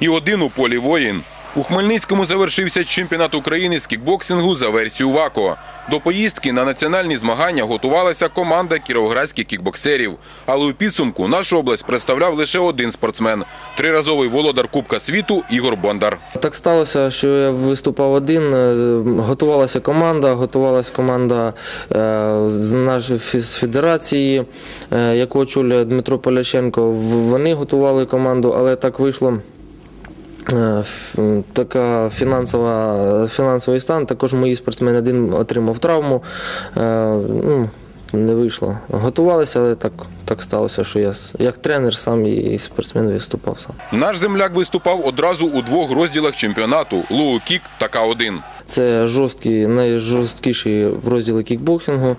І один у полі воїн. У Хмельницькому завершився чемпіонат України з кікбоксингу за версією ВАКО. До поїздки на національні змагання готувалася команда кіровоградських кікбоксерів. Але у підсумку нашу область представляв лише один спортсмен – триразовий володар Кубка світу Ігор Бондар. Так сталося, що я виступав один. е, Готувалася команда, готувалася команда е, з нашої федерації, е, яку очолює Дмитро Поляченко. Вони готували команду, але так вийшло. Е, Така фінансова, фінансовий стан. Також мої спортсмени один отримав травму. Е, Ну, не вийшло. Готувалися, але так, так сталося, що я як тренер сам і спортсмен виступав сам. Наш земляк виступав одразу у двох розділах чемпіонату – лоу-кік та К1. Це жорсткі, найжорсткіші в розділі кікбоксингу.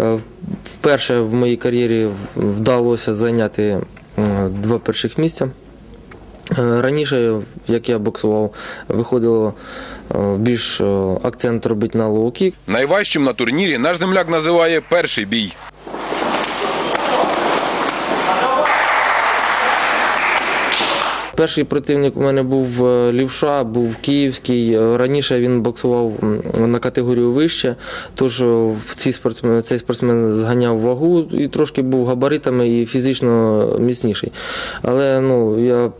Е, Вперше в моїй кар'єрі вдалося зайняти два перших місця. Е, Раніше, як я боксував, виходило е, більш е, акцент робити на лоу-кік. Найважчим на турнірі наш земляк називає перший бій. Перший противник у мене був е, лівша, був київський. Е, Раніше він боксував на категорію вище, тож е, в ці спортсмен, цей спортсмен зганяв вагу і трошки був габаритами і фізично міцніший. Але ну, я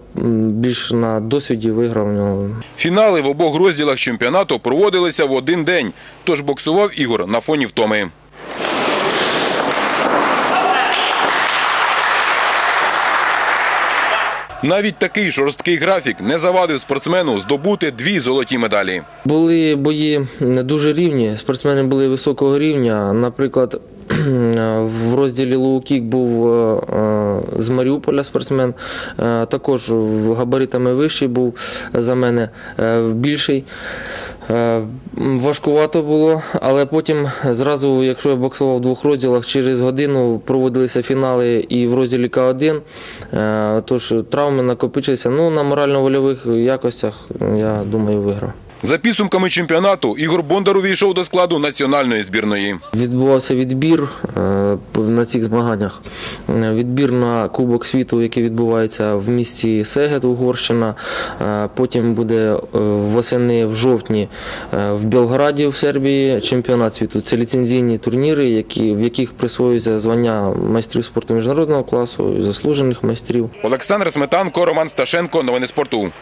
більш на досвіді виграв нього. Фінали в обох розділах чемпіонату проводилися в один день, тож боксував Ігор на фоні втоми. Навіть такий жорсткий графік не завадив спортсмену здобути дві золоті медалі. Були бої дуже рівні, спортсмени були високого рівня. Наприклад, в розділі лоу-кік був е, е, з Маріуполя спортсмен, е, також габаритами вищий був за мене е, більший. Е, Важкувато було, але потім зразу, якщо я боксував в двох розділах, через годину проводилися фінали і в розділі К1. Е, Тож травми накопичилися. Ну, на морально-вольових якостях, я думаю, виграв. За підсумками чемпіонату Ігор Бондар увійшов до складу національної збірної. Відбувався відбір е, на цих змаганнях. Е, Відбір на Кубок світу, який відбувається в місті Сегед, Угорщина. Е, Потім буде восени в жовтні в Білграді, в Сербії, чемпіонат світу. Це ліцензійні турніри, які, в яких присвоюється звання майстрів спорту міжнародного класу, заслужених майстрів. Олександр Сметанко, Роман Сташенко. Новини спорту.